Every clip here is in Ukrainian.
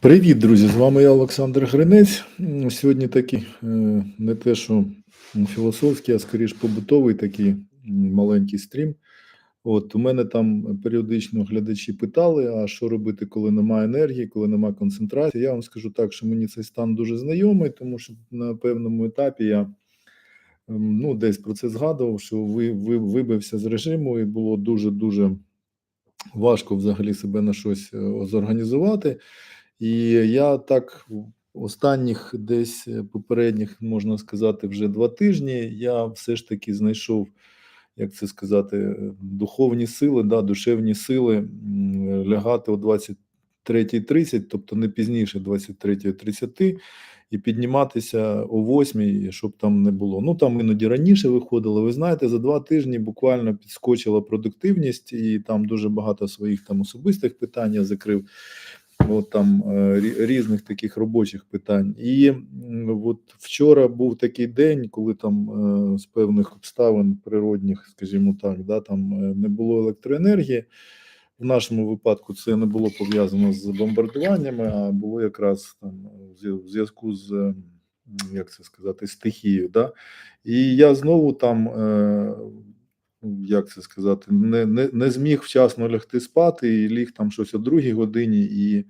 Привіт, друзі! З вами я, Олександр Гринець. Сьогодні такий е, не те, що філософський, а скоріш побутовий такий маленький стрім. От у мене там періодично глядачі питали: а що робити, коли немає енергії, коли немає концентрації. Я вам скажу так, що мені цей стан дуже знайомий, тому що на певному етапі я ем, ну, десь про це згадував, що ви, ви вибився з режиму, і було дуже дуже важко взагалі себе на щось е, зорганізувати. І я так останніх десь е, попередніх, можна сказати, вже два тижні, я все ж таки знайшов, як це сказати, е, духовні сили, да, душевні сили лягати о 23.30, тобто не пізніше 23.30, і підніматися о 8, щоб там не було. Ну там іноді раніше виходило. Ви знаєте, за два тижні буквально підскочила продуктивність, і там дуже багато своїх там особистих питань я закрив от там е, різних таких робочих питань. І от вчора був такий день, коли там е, з певних обставин природних, скажімо так, да, там е, не було електроенергії. В нашому випадку це не було пов'язано з бомбардуваннями, а було якраз там в зв'язку з як це сказати, стихією. Да? І я знову там, ну, як це сказати, не, не, не зміг вчасно лягти спати і ліг там щось о другій годині і,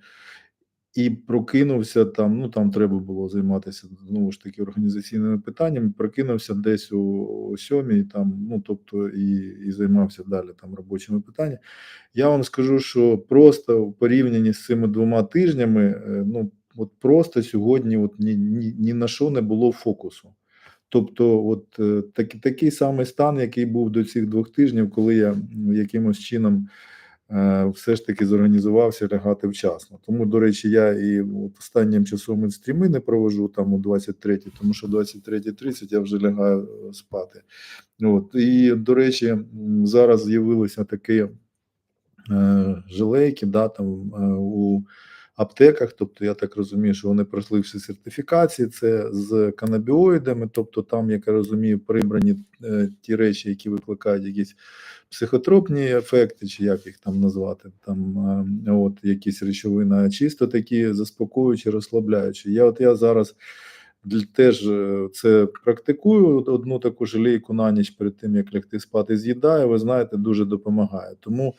і прокинувся там. Ну там треба було займатися знову ж таки організаційними питаннями. Прокинувся десь о, сьомій, там, ну тобто, і, і займався далі там робочими питаннями. Я вам скажу, що просто в порівнянні з цими двома тижнями, е, ну от просто сьогодні, от ні, ні, ні на що не було фокусу. Тобто, от е, так, такий самий стан, який був до цих двох тижнів, коли я якимось чином е, все ж таки зорганізувався лягати вчасно. Тому, до речі, я і от останнім часом стріми не провожу там о 23, тому що 23.30 я вже лягаю е, спати. От і до речі, зараз з'явилося таке е, жилейки, да, там е, у аптеках. Тобто, я так розумію, що вони пройшли всі сертифікації. Це з канабіоїдами, тобто, там, як я розумію, прибрані е, ті речі, які викликають якісь психотропні ефекти, чи як їх там назвати, там е, от якісь речовини, а чисто такі заспокоюючі, розслабляючі. Я от я зараз. Теж е, це практикую одну таку жалійку на ніч перед тим, як лягти спати, з'їдаю. Ви знаєте, дуже допомагає. Тому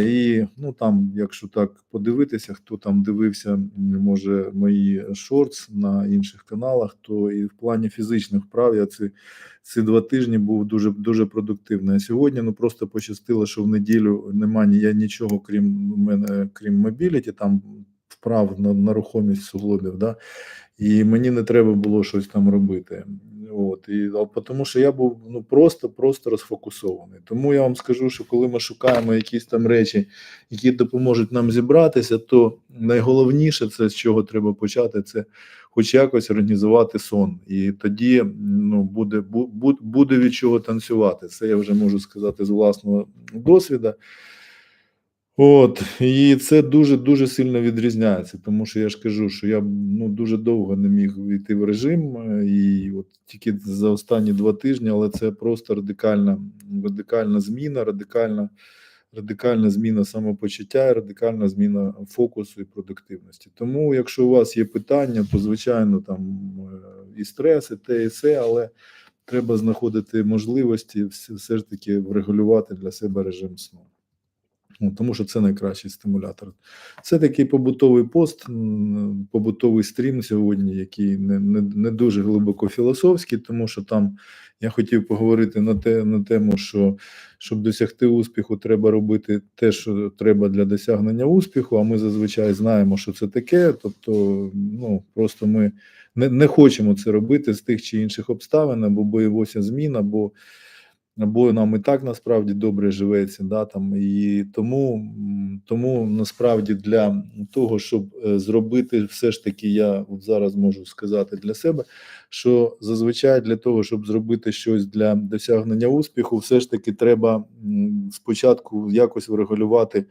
І ну там, якщо так подивитися, хто там дивився, може мої шортс на інших каналах, то і в плані фізичних вправ я ці, ці два тижні був дуже дуже продуктивний. А сьогодні ну просто пощастило, що в неділю немає я нічого, крім мене, крім мобіліті, там вправ на, на рухомість суглобів. Да? І мені не треба було щось там робити. От і тому, що я був ну просто просто розфокусований. Тому я вам скажу, що коли ми шукаємо якісь там речі, які допоможуть нам зібратися, то найголовніше це з чого треба почати, це хоч якось організувати сон. І тоді ну буде бу- бу- буде від чого танцювати. Це я вже можу сказати з власного досвіду. От, і це дуже дуже сильно відрізняється, тому що я ж кажу, що я ну дуже довго не міг війти в режим, е, і от тільки за останні два тижні, але це просто радикальна, радикальна зміна, радикальна, радикальна зміна самопочуття, радикальна зміна фокусу і продуктивності. Тому, якщо у вас є питання, то звичайно там е, і стрес, і те, і все, але треба знаходити можливості все ж таки врегулювати для себе режим сну. Ну, тому що це найкращий стимулятор. Це такий побутовий пост, побутовий стрім сьогодні, який не, не, не дуже глибоко філософський, тому що там я хотів поговорити на те на тему, що щоб досягти успіху, треба робити те, що треба для досягнення успіху. А ми зазвичай знаємо, що це таке. Тобто, ну просто ми не, не хочемо це робити з тих чи інших обставин, або боїмося змін, або або нам і так насправді добре живеться, да там і тому, тому насправді для того, щоб е, зробити все ж таки, я зараз можу сказати для себе, що зазвичай для того, щоб зробити щось для досягнення успіху, все ж таки треба спочатку якось врегулювати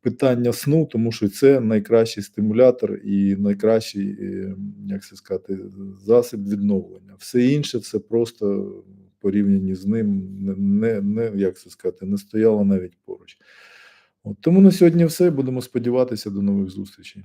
питання сну, тому що це найкращий стимулятор і найкращий, е, як це сказати, засіб відновлення. Все інше це просто порівнянні з ним не, не, як це сказати, не стояло навіть поруч. От тому на сьогодні все. Будемо сподіватися до нових зустрічей.